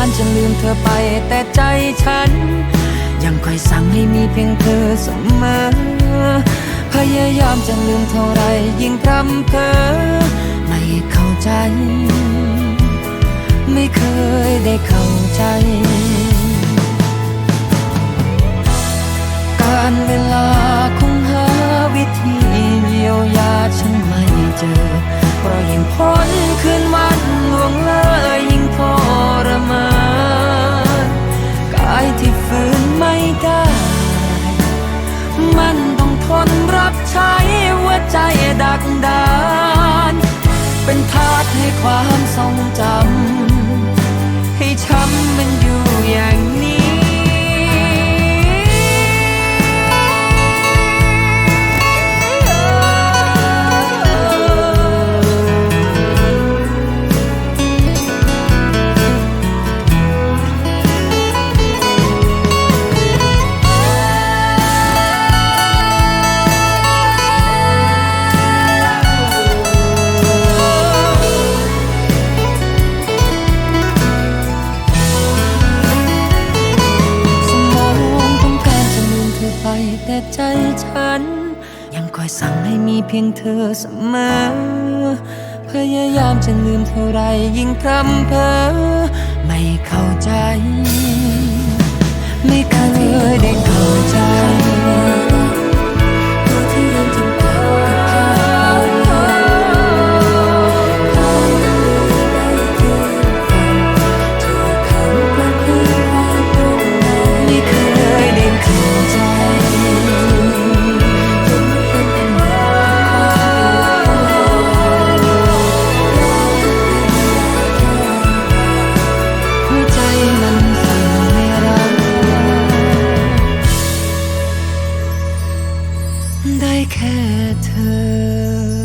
ารจะลืมเธอไปแต่ใจฉัน ยังคอยสั่งให้มีเพียงเธอเสมอ พยายามจะลืมเท่าไรยิ่งพร่ำเพอไม่เข้าใจ ไม่เคยได้เข้าใจ การเวลาคง คนรับใช้หัวใจดักดาน เป็นทาสให้ความทรงจำ ฉัน ยังคอยสั่งให้มีเพียงเธอเสมอ พยายามจะลืมเท่าไรยิ่งพร่ำเพอ ไม่เข้าใจ ไม่เคยได้เข้าใจ ได้แค่เธอ